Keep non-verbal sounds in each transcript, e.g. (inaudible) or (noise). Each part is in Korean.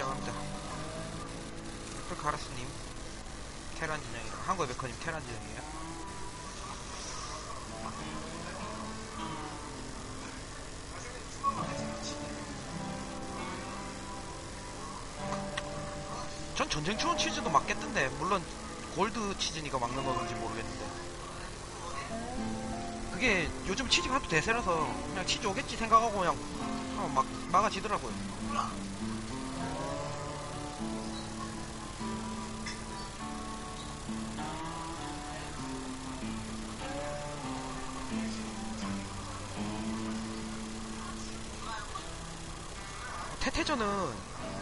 시작합니다. 풀카라스님, 테란 진영이랑 한국의 메커님 테란 진영이에요. 전 전쟁 추운 치즈도 맞겠던데 물론 골드 치즈니까 막는 건지 모르겠는데 그게 요즘 치즈가 하도 대세라서 그냥 치즈 오겠지 생각하고 그냥 어, 막 막아지더라고요. 태태전은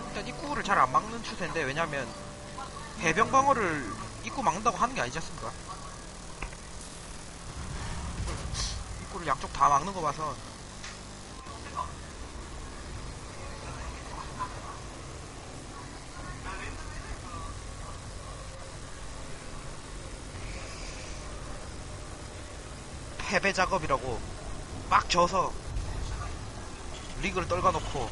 일단 입구를 잘 안 막는 추세인데 왜냐면 해병 방어를 입구 막는다고 하는 게 아니지 않습니까? 입구를 양쪽 다 막는 거 봐서 패배 작업이라고 막 져서 리그를 떨궈놓고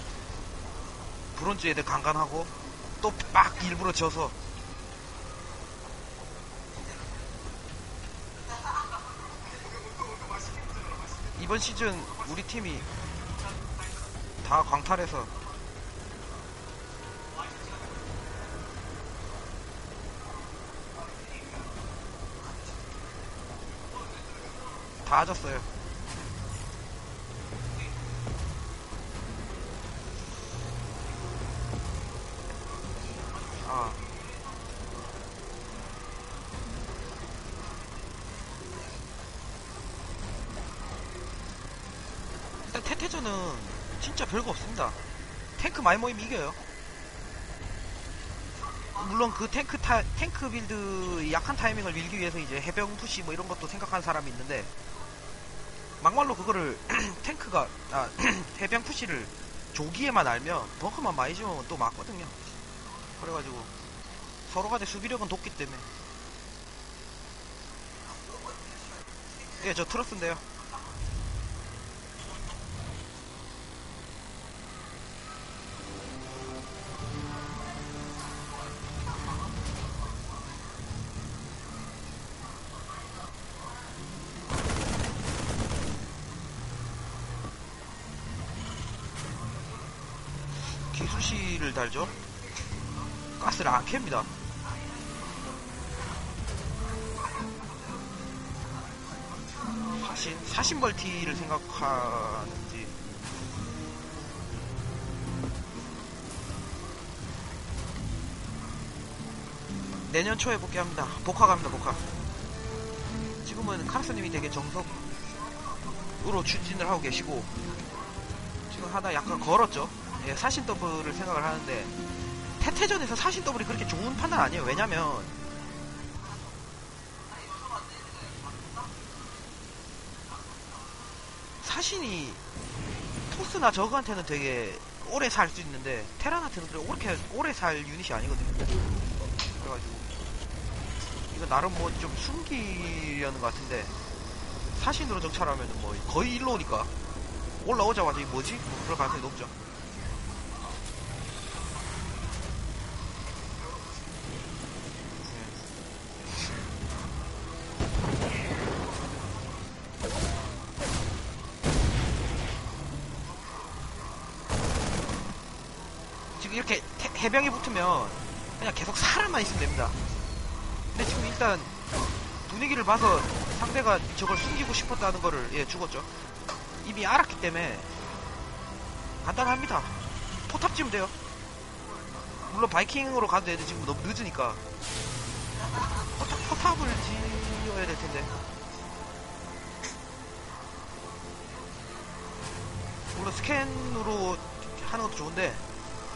브론즈 애들 강간하고 또 막 일부러 져서 이번 시즌 우리 팀이 다 광탈해서 다 졌어요. 아. 일단 태태전은 진짜 별거 없습니다. 탱크 많이 모이면 이겨요. 물론 그 탱크 타, 탱크 빌드 약한 타이밍을 밀기 위해서 이제 해병 푸시 뭐 이런 것도 생각하는 사람이 있는데 막말로 그거를 (clears throat) 탱크가 아 (clears throat) 해병 푸시를 조기에만 알면 벙커만 많이 지으면 또 맞거든요. 그래가지고 서로 간의 수비력은 높기 때문에 예저 트러스인데요. 안 캡니다. 사신, 사신 벌티를 생각하는지. 내년 초에 복귀합니다. 복화 갑니다, 복화. 지금은 카르스님이 되게 정석으로 추진을 하고 계시고, 지금 하나 약간 걸었죠. 예, 사신 더블을 생각을 하는데, 태태전에서 사신 더블이 그렇게 좋은 판단 아니에요. 왜냐면 사신이 토스나 저그한테는 되게 오래 살 수 있는데 테란한테는 그렇게 오래, 오래 살 유닛이 아니거든요. 그래가지고 이거 나름 뭐 좀 숨기려는 것 같은데 사신으로 정찰하면 뭐 거의 일로 오니까 올라오자마자 이 뭐지? 뭐 그럴 가능성이 높죠. 이렇게 태- 해병이 붙으면 그냥 계속 사람만 있으면 됩니다. 근데 지금 일단 분위기를 봐서 상대가 저걸 숨기고 싶었다는 거를 예 죽었죠. 이미 알았기 때문에 간단합니다. 포탑 지으면 돼요. 물론 바이킹으로 가도 되는데 지금 너무 늦으니까 포탑, 포탑을 지어야 될 텐데. 물론 스캔으로 하는 것도 좋은데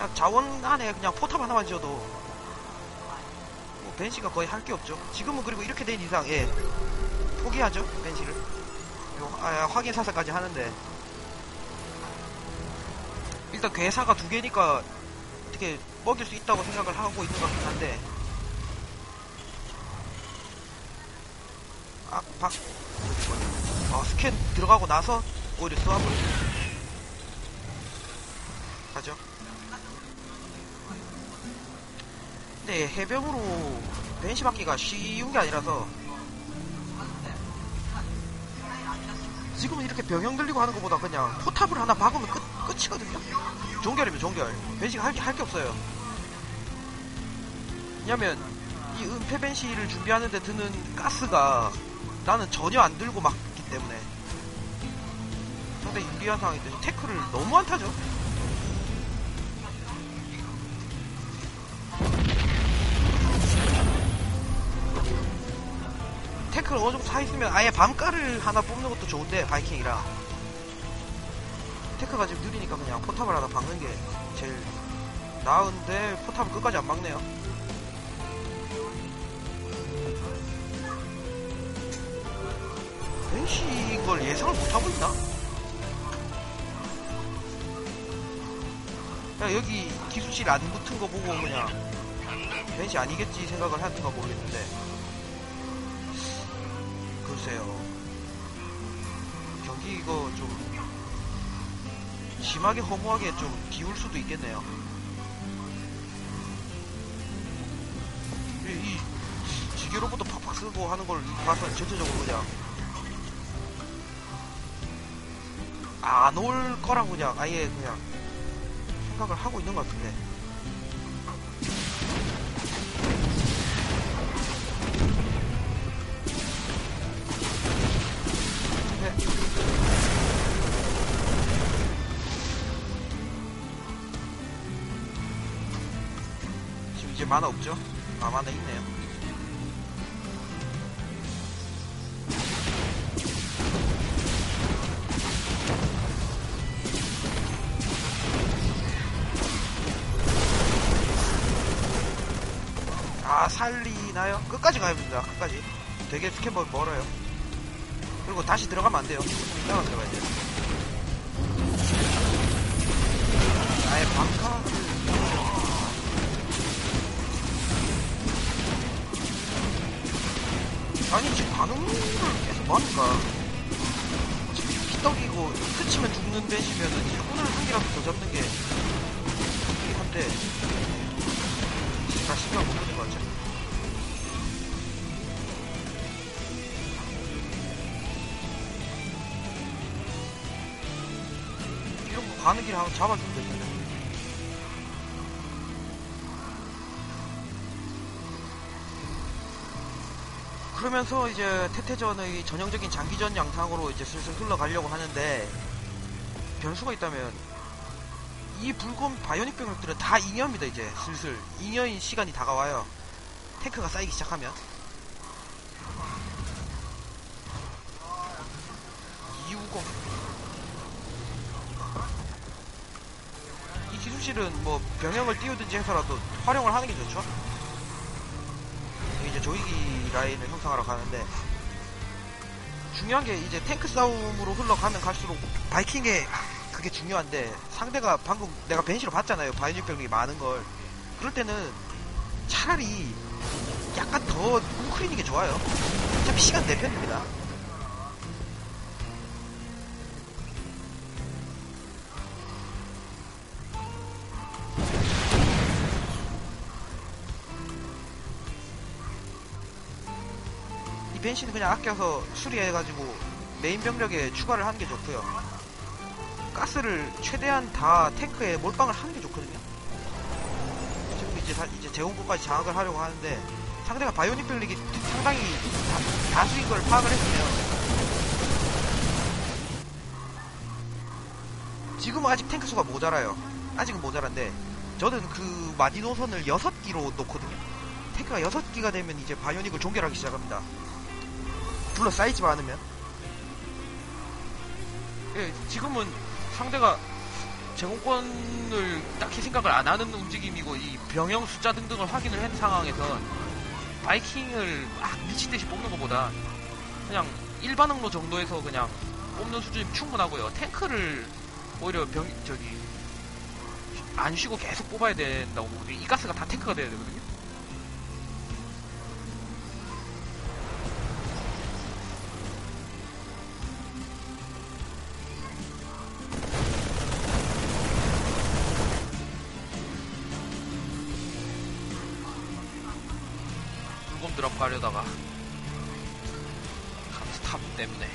그냥 자원 안에 그냥 포탑 하나만 지어도 뭐 벤시가 거의 할 게 없죠. 지금은 그리고 이렇게 된 이상 예 포기하죠 벤시를. 요, 아, 확인 사살까지 하는데 일단 괴사가 두 개니까 어떻게 먹일 수 있다고 생각을 하고 있는 것 같긴 한데 아, 박, 어, 스캔 들어가고 나서 오히려 쏘아버리죠. 가죠. 근데 해병으로 벤시 받기가 쉬운 게 아니라서. 지금은 이렇게 병영 들리고 하는 것보다 그냥 포탑을 하나 박으면 끝, 끝이거든요. 종결이면 종결. 벤시가 할 게 할 게 없어요. 왜냐면 이 은폐 벤시를 준비하는데 드는 가스가 나는 전혀 안 들고 막기 때문에. 상당히 유리한 상황인데 태클을 너무 안 타죠 태클 어느 정도 사 있으면 아예 밤가를 하나 뽑는 것도 좋은데 바이킹이라. 태클가 지금 느리니까 그냥 포탑을 하나 박는 게 제일 나은데 포탑을 끝까지 안 박네요. 벤시 걸 예상을 못하고 있나? 그냥 여기 기술실 안 붙은 거 보고 그냥 벤시 아니겠지 생각을 했는가 모르겠는데 글쎄요. 경기 이거 좀 심하게 허무하게 좀 기울 수도 있겠네요. 이, 이 지게로부터 팍팍 쓰고 하는 걸 봐서 전체적으로 그냥 안 올 거라고 그냥 아예 그냥 생각을 하고 있는 것 같은데 만화 없죠? 아 만화 있네요. 아 살리나요? 끝까지 가야 됩니다. 끝까지. 되게 스캔버 멀어요. 그리고 다시 들어가면 안 돼요. 이따가 들어가야 돼요. 아예 방카를 아니 지금 반응을 계속 많으니까 지금 피떡이고 스치면 죽는 배시면은 이제 오늘 한 개라도 더 잡는 게 좋긴 한데 다 신경 못 쓰는 거 같죠? 이런 거 가는 길에 한번 잡아주면 될 텐데. 그러면서 이제 태태전의 전형적인 장기전 양상으로 이제 슬슬 흘러가려고 하는데 변수가 있다면 이 붉은 바이오닉 병력들은 다 잉여입니다 이제 슬슬. 잉여인 시간이 다가와요. 탱크가 쌓이기 시작하면. 250. 이 기술실은 뭐 병영을 띄우든지 해서라도 활용을 하는 게 좋죠 이제 조이기 라인을 형성하러 가는데 중요한 게 이제 탱크 싸움으로 흘러가면 갈수록 바이킹의 그게 중요한데 상대가 방금 내가 벤시로 봤잖아요. 바이오닉 병력이 많은 걸. 그럴 때는 차라리 약간 더 웅크리는 게 좋아요. 어차피 시간 내 편입니다 이 벤시는 그냥 아껴서 수리해가지고 메인 병력에 추가를 하는 게 좋고요 가스를 최대한 다 탱크에 몰빵을 하는 게 좋거든요. 지금 이제 다, 이제 제공권까지 장악을 하려고 하는데 상대가 바이오닉 병력이 상당히 다, 수인 걸 파악을 했으면 지금은 아직 탱크 수가 모자라요. 아직은 모자란데 저는 그 마디노선을 6기로 놓거든요. 탱크가 6기가 되면 이제 바이오닉을 종결하기 시작합니다. 둘러싸이지만 않으면 예, 지금은 상대가 제공권을 딱히 생각을 안 하는 움직임이고 이 병영 숫자 등등을 확인을 한 상황에서 바이킹을 막 미친 듯이 뽑는 것보다 그냥 일반 항로 정도에서 그냥 뽑는 수준이 충분하고요. 탱크를 오히려 병 저기 안 쉬고 계속 뽑아야 된다고 보거든요. 이 가스가 다 탱크가 돼야 되거든요. 드랍 가려다가 감스탑 때문에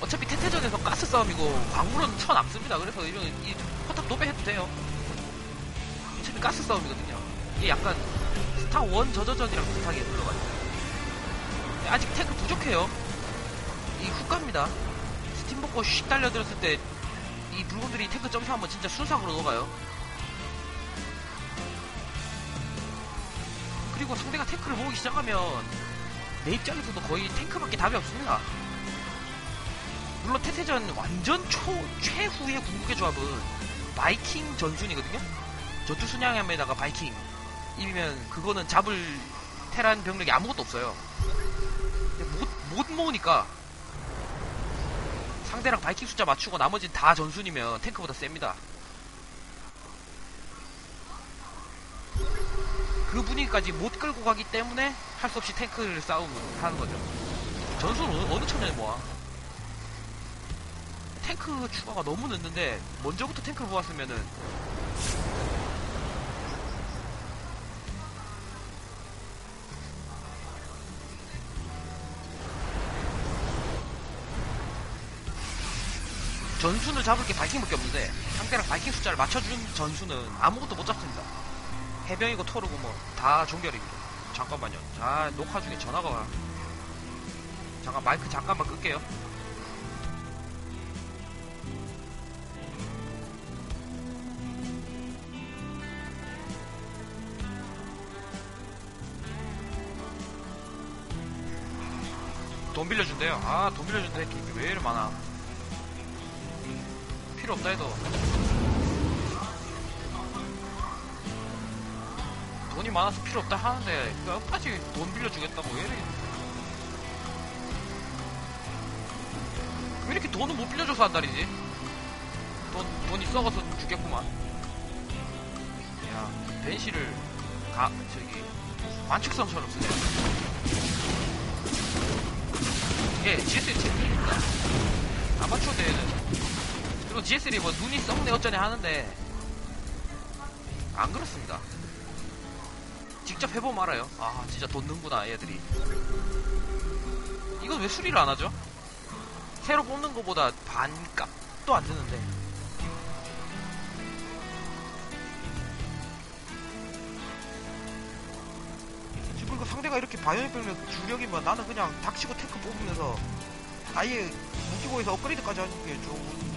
어차피 태태전에서 가스 싸움이고 광물은 쳐 남습니다. 그래서 이런 이 포탑 도배해도 돼요. 어차피 가스 싸움이거든요. 이게 약간 스타 원 저저전이랑 비슷하게 흘러가요. 아직 탱크 부족해요. 이 훅갑니다. 스팀 먹고 슉 달려들었을 때 이 불곰들이 탱크 점수하면 진짜 순삭으로 녹아요. 그리고 상대가 탱크를 모으기 시작하면 내 입장에서도 거의 탱크밖에 답이 없습니다. 물론 태태전 완전 초 최후의 궁극의 조합은 바이킹 전순이거든요. 전투 순양함에다가 바이킹 이면 그거는 잡을 테란 병력이 아무것도 없어요. 못, 못 모으니까 상대랑 바이킹 숫자 맞추고 나머지 다 전순이면 탱크보다 셉니다. 그 분위기까지 못 끌고 가기 때문에 할 수 없이 탱크를 싸움을 하는 거죠. 전순은 어느 천년에 모아? 탱크 추가가 너무 늦는데 먼저부터 탱크를 모았으면은 전순을 잡을 게 바이킹밖에 없는데 상대랑 바이킹 숫자를 맞춰준 전순은 아무것도 못 잡습니다. 해병이고 토르고 뭐 다 종결입니다. 잠깐만요. 자 녹화 중에 전화가 와. 잠깐 마이크 잠깐만 끌게요. 돈 빌려준대요. 아, 돈 빌려준대. 왜 이리 많아. 필요 없다 해도. 돈이 많아서 필요 없다 하는데, 그 끝까지 돈 빌려주겠다고 왜 이래. 왜 이렇게 돈을 못 빌려줘서 한다리지? 돈, 돈이 썩어서 죽겠구만. 야, 벤시를, 가, 저기, 관측성처럼 쓰네. 예, GS3 재밌습니다. 아마추어 대회는. 그리고 GS3 뭐 눈이 썩네 어쩌네 하는데, 안 그렇습니다. 직접 해보면 알아요. 아, 진짜 돈 는구나, 얘들이. 이건 왜 수리를 안 하죠? 새로 뽑는 것보다 반값도 안 드는데. 지금 그 상대가 이렇게 바이오닉 병력 주력이면 나는 그냥 닥치고 탱크 뽑으면서 아예 무기고에서 업그레이드까지 하는 게 좋은.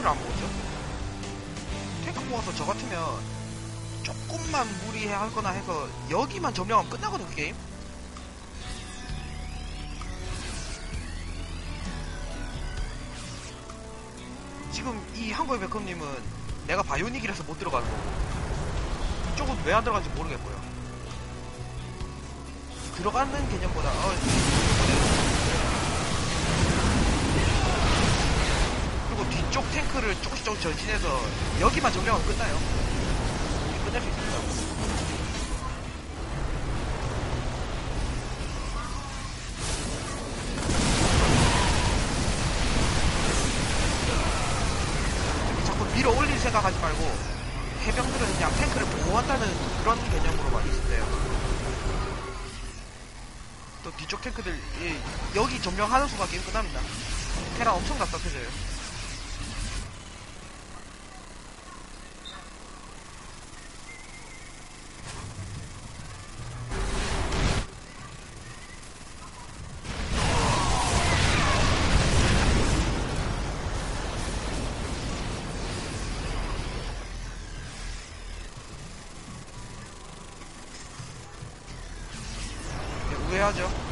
왜 탱크를 안 모으죠? 탱크 모아서 저 같으면 조금만 무리할 거나 해서 여기만 점령하면 끝나거든 그 게임. 지금 이 한국의 백컴님은 내가 바이오닉이라서 못 들어가는 거고 이쪽은 왜 안 들어가는지 모르겠고요 들어가는 개념보다 어, 그리고 뒤쪽 탱크를 조금씩 조금씩 전진해서 여기만 점령하면 끝나요 끝날 수 있습니다 자꾸 밀어 올릴 생각하지 말고 해병들은 그냥 탱크를 보호한다는 그런 개념으로만 있으세요. 또 뒤쪽 탱크들 이, 여기 점령하는 순간 게임 끝납니다. 테라 엄청 답답해져요. 네, 우회하죠.